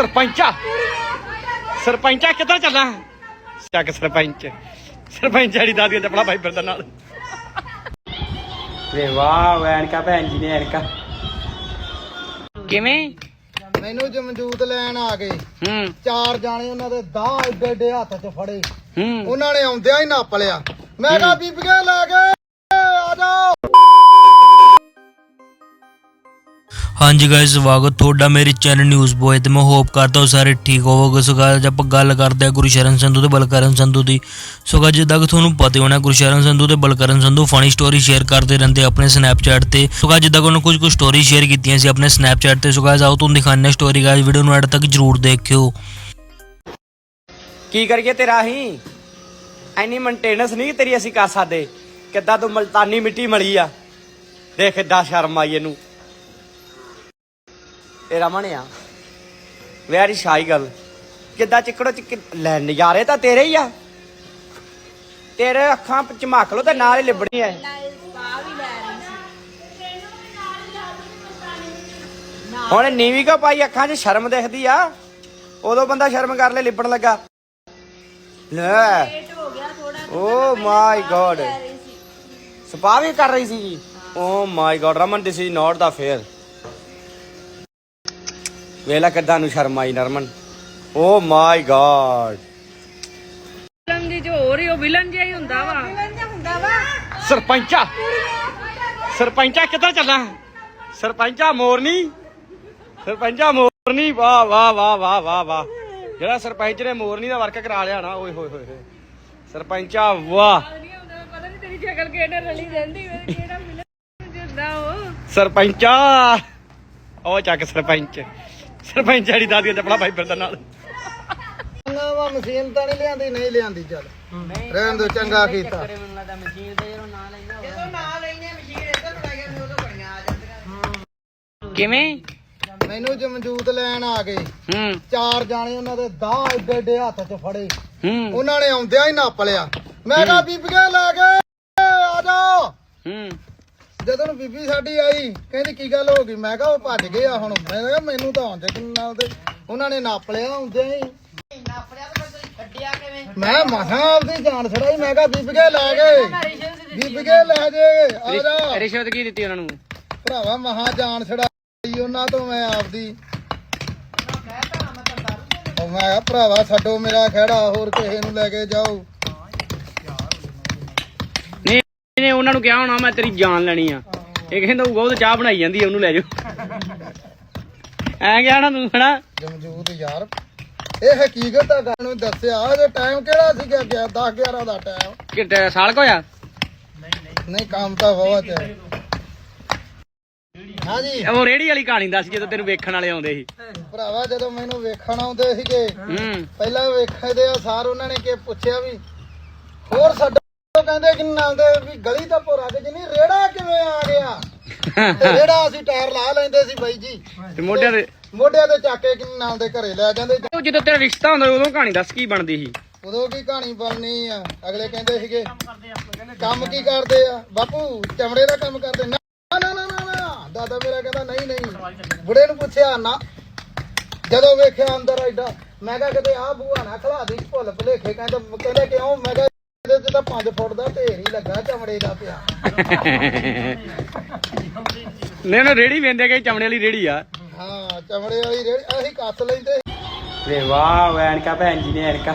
ਸਰਪੰਚਾ। ਸਰਪੰਚਾ ਕਿੱਧਰ ਚੱਲਾਂ ਚੱਕ ਸਰਪੰਚ। ਸਰਪੰਚ ਵਾਲੀ ਦਾਦੀ ਦਾ ਚੱਪਲਾ ਭਾਈ ਫਿਰਦਾ ਨਾਲ। ਵੇ ਵਾਹ ਵੈਨਕਾ ਭੈਣ ਜੀ ਨੇ ਐਨਕਾ। ਕਿਵੇਂ? ਮੈਨੂੰ ਜਮਜੂਤ ਲੈਣ ਆ ਗਏ। ਹੂੰ। ਚਾਰ ਜਾਣੇ ਉਹਨਾਂ ਦੇ ਦਾਹ ਏਡੇ ਏਡੇ ਹੱਥ 'ਚ ਫੜੇ। ਹੂੰ। ਉਹਨਾਂ ਨੇ ਆਉਂਦਿਆਂ ਹੀ ਨੱਪ ਲਿਆ। ਮੈਂ ਕਿਹਾ ਬੀਬੀਆਂ ਲੈ ਗਏ ਆ ਜਾਓ। ਹਾਂਜੀ ਗਾਇਸ ਸਵਾਗਤ ਤੁਹਾਡਾ ਮੇਰੇ ਚੈਨਲ ਨਿਊਜ਼ ਬੋਏ ਤੇ ਮੈਂ ਹੋਪ ਕਰਦਾ ਹਾਂ ਸਾਰੇ ਠੀਕ ਹੋਵੋਗੇ। ਸੋ guys, ਆਪਾਂ ਗੱਲ ਕਰਦੇ ਹਾਂ ਗੁਰਸ਼ਰਨ ਸੰਧੂ ਤੇ ਬਲਕਰਨ ਸੰਧੂ ਦੀ। ਸੋ guys, ਜਿੱਦਾਂ ਕਿ ਤੁਹਾਨੂੰ ਪਤਾ ਹੋਣਾ ਗੁਰਸ਼ਰਨ ਸੰਧੂ ਤੇ Balkaran Sandhu funny story share ਕਰਦੇ ਰਹਿੰਦੇ ਆਪਣੇ ਸਨੈਪਚੈਟ ਤੇ। ਸੋ guys, ਜਿੱਦਾਂ ਕਿ ਉਹਨਾਂ ਕੁਝ ਕੁ ਸਟੋਰੀ ਸ਼ੇਅਰ ਕੀਤੀਆਂ ਸੀ ਆਪਣੇ ਸਨੈਪਚੈਟ ਤੇ। ਸੋ guys, ਆਓ ਤੁਹਾਨੂੰ ਦਿਖਾਉਂਦੇ ਸਟੋਰੀ ਗਾਇਸ ਵੀਡੀਓ ਨੂੰ ਐਡ ਤੱਕ ਜਰੂਰ ਦੇਖਿਓ। ਕੀ ਕਰੀਏ ਤੇਰਾ ਹੀ? ਐਨੀ ਮੇਨਟੇਨੈਂਸ ਨਹੀਂ ਤੇਰੀ ਅਸੀਂ ਕਰ ਸਕਦੇ। ਕਿੱਦਾਂ ਤੂੰ ਮਲਤਾਨੀ ਮਿੱਟੀ ਮਲੀ ਆ? ਦੇਖ ਕਿੱਦਾਂ ਸ਼ਰਮ ਆਈ ਇਹਨੂੰ। ਇਹ ਰਮਣ ਆ। ਵੈਰੀ ਸ਼ਾਈ ਗੱਲ। ਕਿੱਦਾਂ ਚਿੱਕੜੋ ਚਿੱਕ ਲੈ ਨਜ਼ਾਰੇ ਤਾਂ ਤੇਰੇ ਹੀ ਆ। ਤੇਰੇ ਅੱਖਾਂ ਚ ਲੋ ਤੇ ਨਾਲ ਹੀ ਲਿਬੜੀ ਐ ਹੁਣ ਨੀਵੀਂ ਕੋ ਪਾਈ? ਅੱਖਾਂ 'ਚ ਸ਼ਰਮ ਦਿਖਦੀ ਆ। ਉਦੋਂ ਬੰਦਾ ਸ਼ਰਮ ਕਰ ਲੈ ਲਿਬਣ ਲੱਗਾ। ਲੈ। ਓ ਮਾਈ ਗੋਡ। ਸਪਾ ਵੀ ਕਰ ਰਹੀ ਸੀ। ਓ my god, Raman this is not the fair ਵੇਲਾ ਕਿੱਦਾਂ ਨੂੰ ਸ਼ਰਮ ਆਈ ਨਰਮਨ। ਓ ਮਾਈ ਗॉड ਵਿਲਨ ਦੀ ਜੋ ਹੋ ਰਹੀ ਉਹ ਵਿਲਨ ਜਿਹਾ ਹੀ ਹੁੰਦਾ ਵਾ। ਸਰਪੰਚਾ। ਸਰਪੰਚਾ ਕਿੱਧਰ ਚੱਲਾਂ ਸਰਪੰਚਾ ਮੋਰਨੀ। ਸਰਪੰਚਾ ਮੋਰਨੀ। ਵਾਹ ਵਾਹ ਵਾਹ ਵਾਹ ਵਾਹ ਵਾਹ। ਜਿਹੜਾ ਸਰਪੰਚ ਨੇ ਮੋਰਨੀ ਦਾ ਵਰਕ ਕਰਾ ਲਿਆ ਨਾ ਓਏ ਹੋਏ ਹੋਏ ਹੋਏ। ਸਰਪੰਚਾ ਵਾਹ। ਨਹੀਂ ਹੁੰਦਾ ਪਤਾ ਨਹੀਂ ਤੇਰੀ ਸ਼ਕਲ ਕਿਹੜੇ ਰਲੀ ਰਹਿੰਦੀ ਵੇ ਕਿਹੜਾ ਵਿਲਨ ਜਿੰਦਾ ਉਹ। ਸਰਪੰਚਾ। ਉਹ ਚੱਕ ਸਰਪੰਚ। ਸਰਪੰਚ ਵਾਲੀ ਦਾਦੀ ਦਾ ਚੱਪਲਾ ਭਾਈ ਫਿਰਦਾ ਨਾਲ। ਚੰਗਾ ਵਾ ਮਸ਼ੀਨ ਤਾਂ ਨਹੀਂ ਲਿਆਂਦੀ ਨਹੀਂ ਲਿਆਂਦੀ ਚੱਲ। ਰਹਿਣ ਦੋ ਚੰਗਾ ਕੀਤਾ। ਕਿਵੇਂ? ਮੈਨੂੰ ਜਮਜੂਤ ਲੈਣ ਆ ਗਏ ਹੂੰ। ਚਾਰ ਜਾਣੇ ਉਹਨਾਂ ਦੇ ਦਾਹ ਏਡੇ ਏਡੇ ਹੱਥ 'ਚ ਫੜੇ। ਹੂੰ। ਉਹਨਾਂ ਨੇ ਆਉਂਦਿਆਂ ਹੀ ਨੱਪ ਲਿਆ। ਮੈਂ ਕਿਹਾ ਬੀਬੀਆਂ ਲੈ ਗਏ ਆ ਜਾਓ ਹੂੰ। ਜਦੋਂ ਬੀਬੀ ਸਾਡੀ ਆਈ ਕਹਿੰਦੀ ਕੀ ਗੱਲ ਹੋ ਗਈ? ਮੈਂ ਕਿਹਾ ਉਹ ਭੱਜ ਗਏ ਆ ਹੁਣ। ਮੈਂ ਕਿਹਾ ਮੈਨੂੰ ਤਾਂ ਆਉਂਦੇ ਕਿੰਨਾ ਉਹਦੇ ਉਹਨਾਂ ਨੇ ਨੱਪ ਲਿਆ ਆਉਂਦਿਆਂ ਹੀ। ਮੈਂ ਮਸਾਂ ਆਪਦੀ ਜਾਨ ਛੜਾਈ ਮੈਂ ਕਿਹਾ ਬੀਬੀਆਂ ਲੈ ਗਏ। ਬੀਬੀਆਂ ਲੈ ਜੇ। ਆ ਜਾ। ਰਿਸ਼ਵਤ ਕੀ ਦਿੱਤੀ ਉਹਨਾਂ ਨੂੰ? ਭਰਾਵਾ ਮਹਾ ਜਾਨ ਛੜਾਈ ਉਹਨਾਂ ਤੋਂ ਮੈਂ ਆਪਦੀ। ਉਹ ਮੈਂ ਕਿਹਾ ਭਰਾਵਾ ਛੱਡੋ ਮੇਰਾ ਖਹਿੜਾ ਹੋਰ ਕਿਸੇ ਨੂੰ ਲੈ ਕੇ ਜਾਓ। ਨਹੀਂ ਨਹੀਂ ਉਹਨਾਂ ਨੂੰ ਕਿਹਾ ਹੋਣਾ ਮੈਂ ਤੇਰੀ ਜਾਨ ਲੈਣੀ ਆ। ਇਹ ਕਹਿੰਦਾ ਉਹ ਬਹੁਤ ਚਾਹ ਬਣਾਈ ਜਾਂਦੀ ਆ ਉਹਨੂੰ ਲੈ ਜਾਓ। ਐਂ ਗਿਆ ਨਾ ਤੂੰ ਹਨਾ? ਜਮਜੂਤ ਯਾਰ ਇਹ ਹਕੀਕਤ ਆ ਗੱਲ ਨੂੰ ਦੱਸਿਆ ਇਹ ਟਾਈਮ ਕਿਹੜਾ ਸੀਗਾ 10 11 ਦਾ ਟਾਈਮ ਕਿ ਸਾਲ ਕੋ ਹੋਇਆ? ਨਹੀਂ ਕੰਮ ਤਾਂ ਬਹੁਤ ਹੈ ਹਾਂਜੀ। ਉਹ ਰੇੜੀ ਵਾਲੀ ਕਹਾਣੀ ਦੱਸ ਜਦੋਂ ਤੈਨੂੰ ਵੇਖਣ ਵਾਲੇ ਆਉਂਦੇ ਸੀ। ਭਰਾਵਾ ਜਦੋਂ ਮੈਨੂੰ ਵੇਖਣ ਆਉਂਦੇ ਸੀਗੇ ਹੂੰ। ਪਹਿਲਾਂ ਵੇਖਦੇ ਆ ਸਾਰ ਉਹਨਾਂ ਨੇ ਕਿ ਪੁੱਛਿਆ ਵੀ ਹੋਰ ਸਾਡਾ ਕਹਿੰਦੇ ਕਿ ਆਉਂਦੇ ਵੀ ਗਲੀ ਦਾ ਭੋਰਾ ਕਿ ਜਿੰਨੀ ਰੇੜਾ ਕਿਵੇਂ ਆ ਗਿਆ? ਤੇ ਰੇੜਾ ਅਸੀਂ ਟਾਇਰ ਲਾ ਲੈਂਦੇ ਸੀ ਬਾਈ ਜੀ। ਤੇ ਮੋਢਿਆਂ ਦੇ ਮੋਢਿਆਂ ਤੇ ਚੱਕ ਕੇ ਕਿੰਨਾ ਆਉਂਦੇ ਘਰੇ ਲੈ ਜਾਂਦੇ ਉਹ ਜਦੋਂ ਤੇਰਾ ਰਿਸ਼ਤਾ ਹੁੰਦਾ ਉਦੋਂ ਕਹਾਣੀ ਦੱਸ ਕੀ ਬਣਦੀ ਸੀ? ਉਦੋਂ ਕੀ ਕਹਾਣੀ ਬਣਨੀ ਆ? ਅਗਲੇ ਕਹਿੰਦੇ ਸੀਗੇ ਕੰਮ ਕੀ ਕਰਦੇ ਆ? ਬਾਪੂ ਚਮੜੇ ਦਾ ਕੰਮ ਕਰਦੇ। ਨਾ ਨਾ ਨਾ ਨਾ ਨਾ। ਦਾਦਾ ਮੇਰਾ ਕਹਿੰਦਾ ਨਹੀਂ ਨਹੀਂ। ਬੁੜੇ ਨੂੰ ਪੁੱਛਿਆ ਨਾ। ਜਦੋਂ ਵੇਖਿਆ ਅੰਦਰ ਐਡਾ ਮੈਂ ਕਿਹਾ ਕਿਤੇ ਆ ਬੂਆ ਨਾ ਖਲਾ ਦੀ ਭੁੱਲ ਭੁਲੇਖੇ। ਕਹਿੰਦੇ ਕਹਿੰਦੇ ਕਿਉਂ? ਮੈਂ ਕਿਹਾ ਇਹਦੇ ਚ ਤਾਂ 5 ਫੁੱਟ ਦਾ ਢੇਰ ਹੀ ਲੱਗਾ ਚਮੜੇ ਦਾ ਪਿਆ। ਨਹੀਂ ਨਾ ਰੇੜੀ ਵੇਂਦੇ ਕਿ ਚਮੜੇ ਵਾਲੀ ਰੇੜੀ ਆ। ਹਾਂ ਚਮੜੇ ਵਾਲੀ ਰੇਹੜੀ ਅਸੀਂ ਕੱਤ ਲੈਂਦੇ ਵੇ ਵਾਹ ਵੈਨਕਾ ਭੈਣ ਜੀ ਨੇ ਐਨਕਾ।